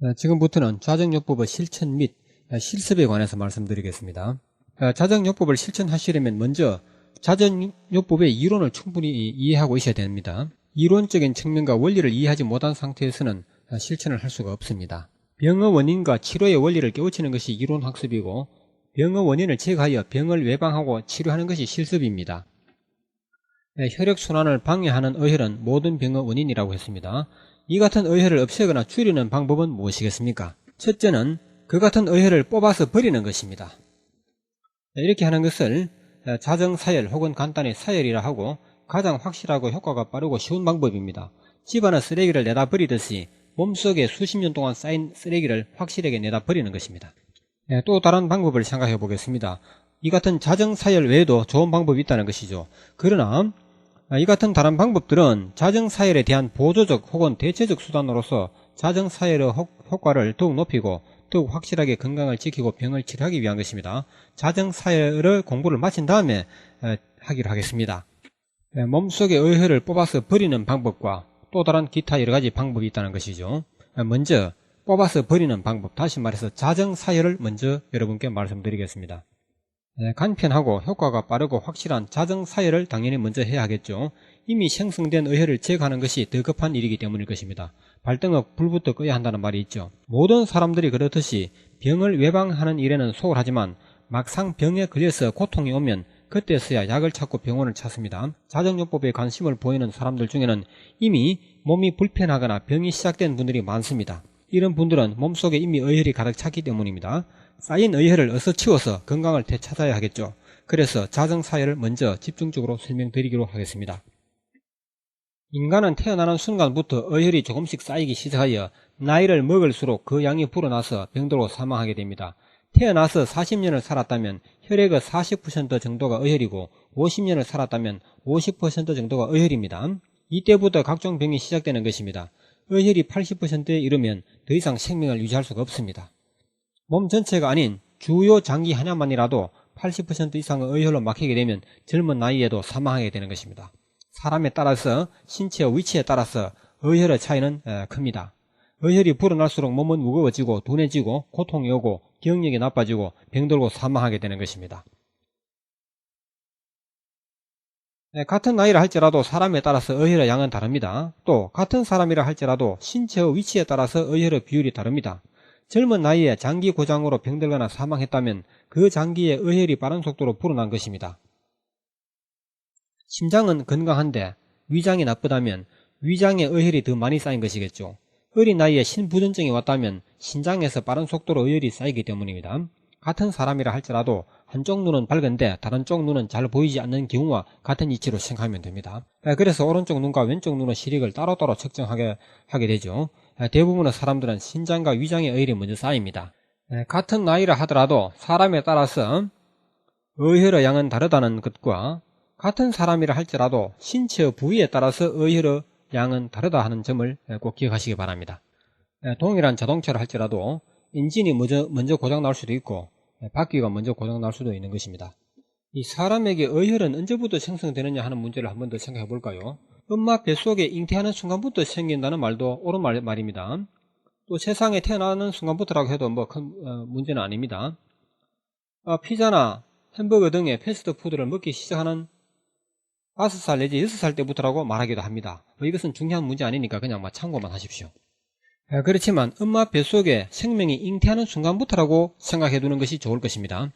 어, 지금부터는 자정요법의 실천 및 어, 실습에 관해서 말씀드리겠습니다. 어, 자정요법을 실천하시려면 먼저 자정요법의 이론을 충분히 이해하고 있어야 됩니다. 이론적인 측면과 원리를 이해하지 못한 상태에서는 어, 실천을 할 수가 없습니다. 병의 원인과 치료의 원리를 깨우치는 것이 이론 학습이고 병의 원인을 제거하여 병을 예방하고 치료하는 것이 실습입니다. 네, 혈액순환을 방해하는 어혈은 모든 병의 원인이라고 했습니다. 이 같은 어혈을 없애거나 줄이는 방법은 무엇이겠습니까? 첫째는 그 같은 어혈을 뽑아서 버리는 것입니다. 네, 이렇게 하는 것을 자정사열 혹은 간단히 사열이라 하고 가장 확실하고 효과가 빠르고 쉬운 방법입니다. 집안의 쓰레기를 내다 버리듯이 몸속에 수십 년 동안 쌓인 쓰레기를 확실하게 내다 버리는 것입니다. 네, 또 다른 방법을 생각해 보겠습니다. 이 같은 자정사열 외에도 좋은 방법이 있다는 것이죠. 그러나 이 같은 다른 방법들은 자정사열에 대한 보조적 혹은 대체적 수단으로서 자정사열의 효과를 더욱 높이고 더욱 확실하게 건강을 지키고 병을 치료하기 위한 것입니다. 자정사열의 공부를 마친 다음에 하기로 하겠습니다. 몸속의 의혈을 뽑아서 버리는 방법과 또 다른 기타 여러 가지 방법이 있다는 것이죠. 먼저 뽑아서 버리는 방법, 다시 말해서 자정사열을 먼저 여러분께 말씀드리겠습니다. 간편하고 효과가 빠르고 확실한 자정 사열을 당연히 먼저 해야 하겠죠. 이미 생성된 의혈을 제거하는 것이 더 급한 일이기 때문일 것입니다. 발등업 불부터 꺼야 한다는 말이 있죠. 모든 사람들이 그렇듯이 병을 예방하는 일에는 소홀하지만 막상 병에 걸려서 고통이 오면 그때서야 약을 찾고 병원을 찾습니다. 자정요법에 관심을 보이는 사람들 중에는 이미 몸이 불편하거나 병이 시작된 분들이 많습니다. 이런 분들은 몸속에 이미 의혈이 가득 찼기 때문입니다. 쌓인 의혈을 어서 치워서 건강을 되찾아야 하겠죠. 그래서 자정사열을 먼저 집중적으로 설명드리기로 하겠습니다. 인간은 태어나는 순간부터 의혈이 조금씩 쌓이기 시작하여 나이를 먹을수록 그 양이 불어나서 병들고 사망하게 됩니다. 태어나서 40년을 살았다면 혈액의 40% 정도가 의혈이고 50년을 살았다면 50% 정도가 의혈입니다. 이때부터 각종 병이 시작되는 것입니다. 의혈이 80%에 이르면 더 이상 생명을 유지할 수가 없습니다. 몸 전체가 아닌 주요 장기 하나만이라도 80% 이상의 의혈로 막히게 되면 젊은 나이에도 사망하게 되는 것입니다. 사람에 따라서 신체의 위치에 따라서 의혈의 차이는 큽니다. 의혈이 불어날수록 몸은 무거워지고 둔해지고 고통이 오고 기억력이 나빠지고 병들고 사망하게 되는 것입니다. 같은 나이라 할지라도 사람에 따라서 의혈의 양은 다릅니다. 또 같은 사람이라 할지라도 신체의 위치에 따라서 의혈의 비율이 다릅니다. 젊은 나이에 장기 고장으로 병들거나 사망했다면 그 장기에 의혈이 빠른 속도로 불어난 것입니다. 심장은 건강한데 위장이 나쁘다면 위장에 의혈이 더 많이 쌓인 것이겠죠. 어린 나이에 신부전증이 왔다면 신장에서 빠른 속도로 의혈이 쌓이기 때문입니다. 같은 사람이라 할지라도 한쪽 눈은 밝은데 다른 쪽 눈은 잘 보이지 않는 경우와 같은 이치로 생각하면 됩니다. 그래서 오른쪽 눈과 왼쪽 눈의 시력을 따로따로 측정하게 하게 되죠. 대부분의 사람들은 신장과 위장의 의혈이 먼저 쌓입니다. 같은 나이라 하더라도 사람에 따라서 의혈의 양은 다르다는 것과 같은 사람이라 할지라도 신체의 부위에 따라서 의혈의 양은 다르다 하는 점을 꼭 기억하시기 바랍니다. 동일한 자동차를 할지라도 엔진이 먼저, 먼저 고장 날 수도 있고 바퀴가 먼저 고장 날 수도 있는 것입니다. 이 사람에게 의혈은 언제부터 생성되느냐 하는 문제를 한 번 더 생각해 볼까요? 엄마 뱃속에 잉태하는 순간부터 생긴다는 말도 옳은 말, 말입니다. 또 세상에 태어나는 순간부터라고 해도 뭐큰 어, 문제는 아닙니다. 어, 피자나 햄버거 등의 패스트푸드를 먹기 시작하는 5살 내지 6살 때부터라고 말하기도 합니다. 뭐 이것은 중요한 문제 아니니까 그냥 참고만 하십시오. 그렇지만 엄마 뱃속에 생명이 잉태하는 순간부터라고 생각해 두는 것이 좋을 것입니다.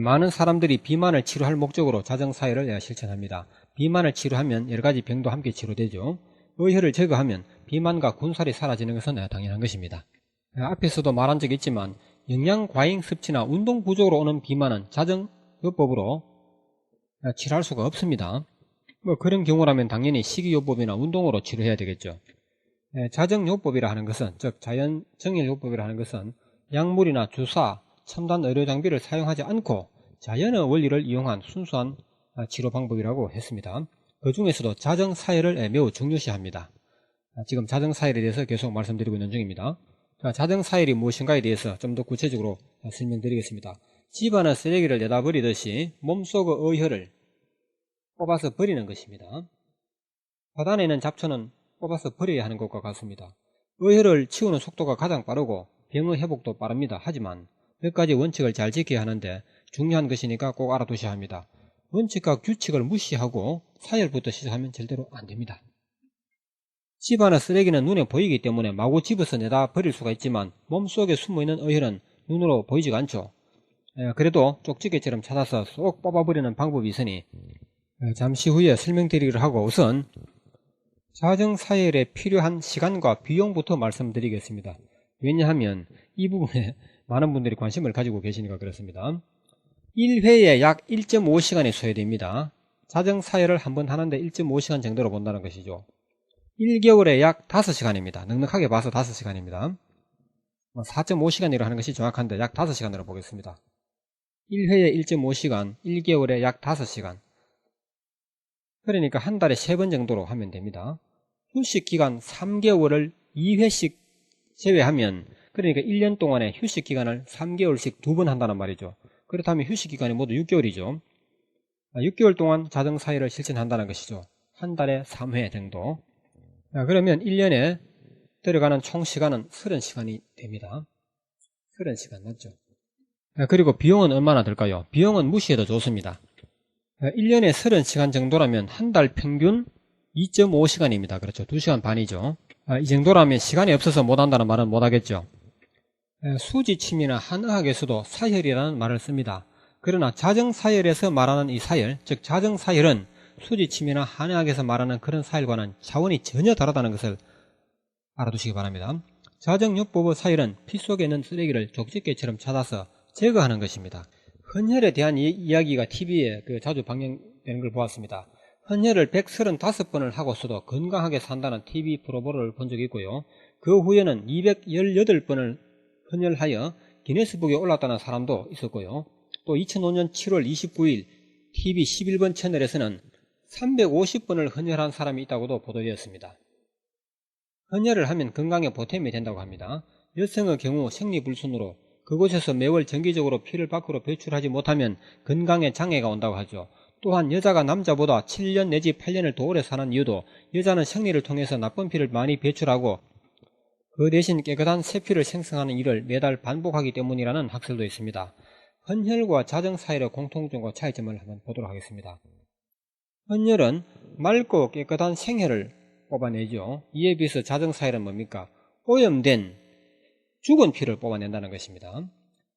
많은 사람들이 비만을 치료할 목적으로 자정사회를 실천합니다. 비만을 치료하면 여러 가지 병도 함께 치료되죠. 의혈을 제거하면 비만과 군살이 사라지는 것은 당연한 것입니다. 앞에서도 말한 적이 있지만 영양 과잉 섭취나 운동 부족으로 오는 비만은 자정요법으로 치료할 수가 없습니다. 뭐 그런 경우라면 당연히 식이요법이나 운동으로 치료해야 되겠죠. 예, 자정요법이라 하는 것은 즉 자연정일요법이라 하는 것은 약물이나 주사, 첨단 의료 장비를 사용하지 않고 자연의 원리를 이용한 순수한 아, 치료 방법이라고 했습니다. 그 중에서도 자정사회를 예, 매우 중요시합니다. 아, 지금 자정사회에 대해서 계속 말씀드리고 있는 중입니다. 자정사회이 무엇인가에 대해서 좀 더 구체적으로 설명드리겠습니다. 집안의 쓰레기를 내다 버리듯이 몸속의 의혈을 뽑아서 버리는 것입니다. 바단에 있는 잡초는 뽑아서 버려야 하는 것과 같습니다. 의혈을 치우는 속도가 가장 빠르고 병의 회복도 빠릅니다. 하지만 몇 가지 원칙을 잘 지켜야 하는데 중요한 것이니까 꼭 알아두셔야 합니다. 원칙과 규칙을 무시하고 사열부터 시작하면 절대로 안 됩니다. 집안의 쓰레기는 눈에 보이기 때문에 마구 집어서 내다 버릴 수가 있지만 몸속에 숨어있는 의혈은 눈으로 보이지가 않죠. 에, 그래도 쪽지게처럼 찾아서 쏙 뽑아버리는 방법이 있으니 에, 잠시 후에 설명드리기로 하고 우선 자정사열에 필요한 시간과 비용부터 말씀드리겠습니다. 왜냐하면 이 부분에 많은 분들이 관심을 가지고 계시니까 그렇습니다. 1회에 약 1.5시간이 소요됩니다. 자정 사열을 한 번 하는데 1.5시간 정도로 본다는 것이죠. 1개월에 약 5시간입니다. 넉넉하게 봐서 5시간입니다. 4.5시간이라고 하는 것이 정확한데 약 5시간으로 보겠습니다. 1회에 1.5시간, 1개월에 약 5시간. 그러니까 한 달에 3번 정도로 하면 됩니다. 휴식 기간 3개월을 2회씩 제외하면 그러니까 1년 동안의 휴식 기간을 3개월씩 두 번 한다는 말이죠. 그렇다면 휴식 기간이 모두 6개월이죠. 6개월 동안 자정사회를 실천한다는 것이죠. 한 달에 3회 정도. 자, 그러면 1년에 들어가는 총 시간은 30시간이 됩니다. 30시간 맞죠? 자, 그리고 비용은 얼마나 들까요? 비용은 무시해도 좋습니다. 1년에 30시간 정도라면 한 달 평균 2.5시간입니다. 그렇죠. 2시간 반이죠. 아, 이 정도라면 시간이 없어서 못한다는 말은 못하겠죠. 수지침이나 한의학에서도 사혈이라는 말을 씁니다. 그러나 자정사혈에서 말하는 이 사혈, 즉 자정사혈은 수지침이나 한의학에서 말하는 그런 사혈과는 차원이 전혀 다르다는 것을 알아두시기 바랍니다. 자정요법의 사혈은 피 속에 있는 쓰레기를 족집게처럼 찾아서 제거하는 것입니다. 헌혈에 대한 이, 야기가 TV에 그 자주 방영되는 걸 보았습니다. 헌혈을 135번을 하고서도 건강하게 산다는 TV 프로보를 본 적이 있고요. 그 후에는 218번을 헌혈하여 기네스북에 올랐다는 사람도 있었고요. 또 2005년 7월 29일 TV 11번 채널에서는 350번을 헌혈한 사람이 있다고도 보도되었습니다. 헌혈을 하면 건강에 보탬이 된다고 합니다. 여성의 경우 생리불순으로 그곳에서 매월 정기적으로 피를 밖으로 배출하지 못하면 건강에 장애가 온다고 하죠. 또한 여자가 남자보다 7년 내지 8년을 더 오래 사는 이유도 여자는 생리를 통해서 나쁜 피를 많이 배출하고 그 대신 깨끗한 새피를 생성하는 일을 매달 반복하기 때문이라는 학설도 있습니다. 헌혈과 자정사혈의 공통점과 차이점을 한번 보도록 하겠습니다. 헌혈은 맑고 깨끗한 생혈을 뽑아내죠. 이에 비해서 자정사혈은 뭡니까? 오염된 죽은 피를 뽑아낸다는 것입니다.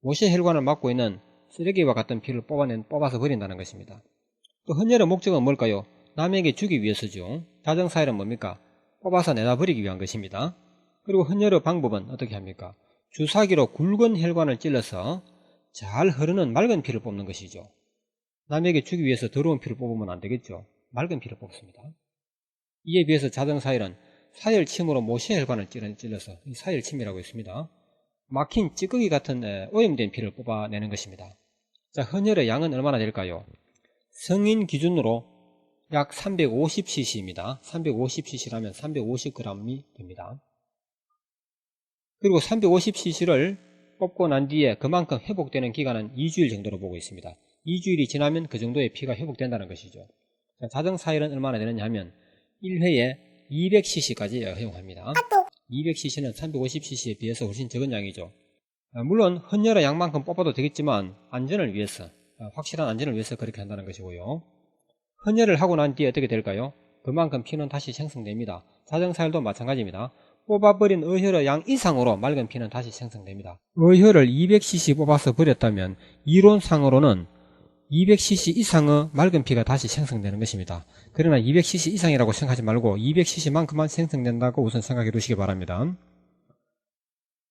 모세 혈관을 막고 있는 쓰레기와 같은 피를 뽑아낸, 뽑아서 버린다는 것입니다. 또 헌혈의 목적은 뭘까요? 남에게 주기 위해서죠. 자정사혈은 뭡니까? 뽑아서 내다 버리기 위한 것입니다. 그리고 헌혈의 방법은 어떻게 합니까? 주사기로 굵은 혈관을 찔러서 잘 흐르는 맑은 피를 뽑는 것이죠. 남에게 주기 위해서 더러운 피를 뽑으면 안 되겠죠. 맑은 피를 뽑습니다. 이에 비해서 자정사혈은 사혈침으로 모세 혈관을 찔러서 사혈침이라고 있습니다. 막힌 찌꺼기 같은 오염된 피를 뽑아내는 것입니다. 자, 헌혈의 양은 얼마나 될까요? 성인 기준으로 약 350cc입니다. 350cc라면 350g이 됩니다. 그리고 350cc를 뽑고 난 뒤에 그만큼 회복되는 기간은 2주일 정도로 보고 있습니다. 2주일이 지나면 그 정도의 피가 회복된다는 것이죠. 자정사혈은 얼마나 되느냐 하면 1회에 200cc까지 허용합니다. 200cc는 350cc에 비해서 훨씬 적은 양이죠. 물론 헌혈의 양만큼 뽑아도 되겠지만 안전을 위해서 확실한 안전을 위해서 그렇게 한다는 것이고요. 헌혈을 하고 난 뒤에 어떻게 될까요? 그만큼 피는 다시 생성됩니다. 자정사혈도 마찬가지입니다. 뽑아버린 의혈의 양 이상으로 맑은 피는 다시 생성됩니다. 의혈을 200cc 뽑아서 버렸다면 이론상으로는 200cc 이상의 맑은 피가 다시 생성되는 것입니다. 그러나 200cc 이상이라고 생각하지 말고 200cc만큼만 생성된다고 우선 생각해 두시기 바랍니다.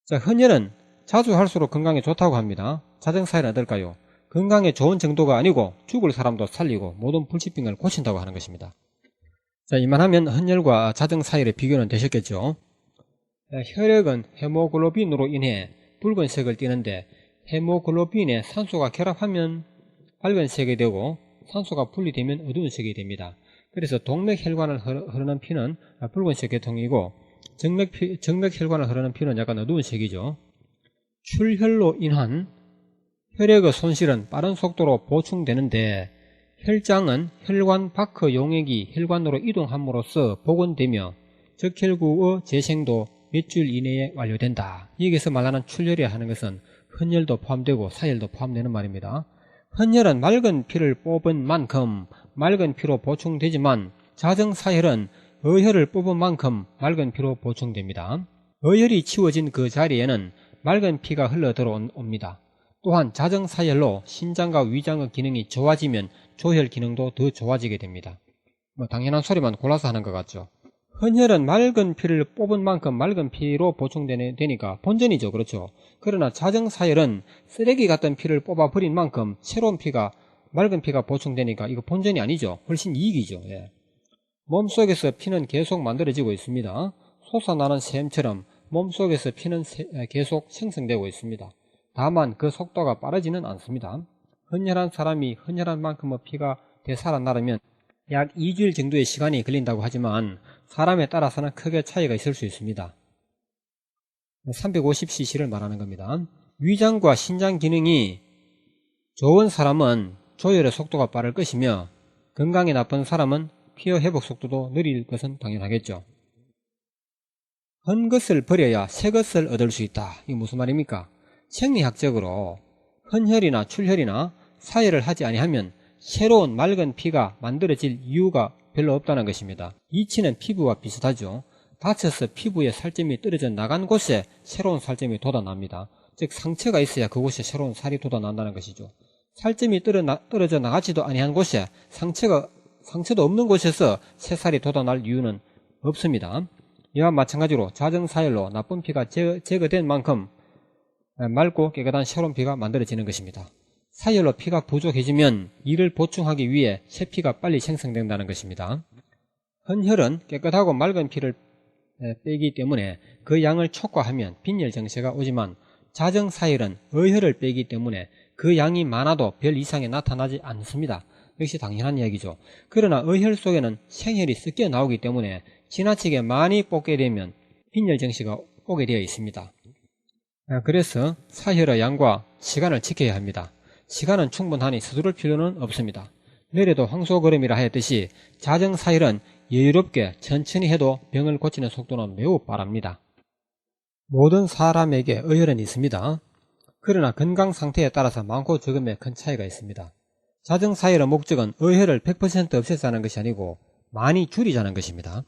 자, 헌혈은 자주 할수록 건강에 좋다고 합니다. 자정사혈은 어떨까요? 건강에 좋은 정도가 아니고 죽을 사람도 살리고 모든 불치병을 고친다고 하는 것입니다. 자, 이만하면 헌혈과 자정사혈의 비교는 되셨겠죠? 혈액은 헤모글로빈으로 인해 붉은색을 띠는데 헤모글로빈에 산소가 결합하면 밝은색이 되고 산소가 분리되면 어두운 색이 됩니다. 그래서 동맥 혈관을 흐르는 피는 붉은색 계통이고 정맥, 정맥 혈관을 흐르는 피는 약간 어두운 색이죠. 출혈로 인한 혈액의 손실은 빠른 속도로 보충되는데 혈장은 혈관 밖의 용액이 혈관으로 이동함으로써 복원되며 적혈구의 재생도 몇줄 이내에 완료된다. 여기서 말하는 출혈이 하는 것은 헌혈도 포함되고 사혈도 포함되는 말입니다. 헌혈은 맑은 피를 뽑은 만큼 맑은 피로 보충되지만 자정사혈은 어혈을 뽑은 만큼 맑은 피로 보충됩니다. 어혈이 치워진 그 자리에는 맑은 피가 흘러 들어옵니다. 또한 자정사혈로 신장과 위장의 기능이 좋아지면 조혈 기능도 더 좋아지게 됩니다. 뭐 당연한 소리만 골라서 하는 것 같죠. 헌혈은 맑은 피를 뽑은 만큼 맑은 피로 보충되니까 본전이죠. 그렇죠. 그러나 자정사혈은 쓰레기 같은 피를 뽑아버린 만큼 새로운 피가 맑은 피가 보충되니까 이거 본전이 아니죠. 훨씬 이익이죠. 예. 몸속에서 피는 계속 만들어지고 있습니다. 솟아나는 샘처럼 몸속에서 피는 세- 계속 생성되고 있습니다. 다만 그 속도가 빠르지는 않습니다. 헌혈한 사람이 헌혈한 만큼의 피가 되살아나려면 약 2주일 정도의 시간이 걸린다고 하지만 사람에 따라서는 크게 차이가 있을 수 있습니다. 350cc를 말하는 겁니다. 위장과 신장 기능이 좋은 사람은 조혈의 속도가 빠를 것이며 건강이 나쁜 사람은 피어 회복 속도도 느릴 것은 당연하겠죠. 헌 것을 버려야 새 것을 얻을 수 있다. 이게 무슨 말입니까? 생리학적으로 헌혈이나 출혈이나 사혈을 하지 아니하면 새로운 맑은 피가 만들어질 이유가 별로 없다는 것입니다. 이치는 피부와 비슷하죠. 다쳐서 피부에 살점이 떨어져 나간 곳에 새로운 살점이 돋아납니다. 즉 상처가 있어야 그곳에 새로운 살이 돋아난다는 것이죠. 살점이 떨어져 나가지도 아니한 곳에 상처가 상처도 없는 곳에서 새 살이 돋아날 이유는 없습니다. 이와 마찬가지로 자정사혈로 나쁜 피가 제, 제거된 만큼 맑고 깨끗한 새로운 피가 만들어지는 것입니다. 사혈로 피가 부족해지면 이를 보충하기 위해 새 피가 빨리 생성된다는 것입니다. 헌혈은 깨끗하고 맑은 피를 빼기 때문에 그 양을 촉과하면 빈혈 증세가 오지만 자정사혈은 어혈을 빼기 때문에 그 양이 많아도 별 이상이 나타나지 않습니다. 역시 당연한 이야기죠. 그러나 어혈 속에는 생혈이 섞여 나오기 때문에 지나치게 많이 뽑게 되면 빈혈 증세가 오게 되어 있습니다. 그래서 사혈의 양과 시간을 지켜야 합니다. 시간은 충분하니 서두를 필요는 없습니다. 내래도 황소걸음이라 하였듯이 자정사혈은 여유롭게 천천히 해도 병을 고치는 속도는 매우 빠릅니다. 모든 사람에게 어혈은 있습니다. 그러나 건강 상태에 따라서 많고 적음에 큰 차이가 있습니다. 자정사혈의 목적은 어혈을 100% 없애자는 것이 아니고 많이 줄이자는 것입니다.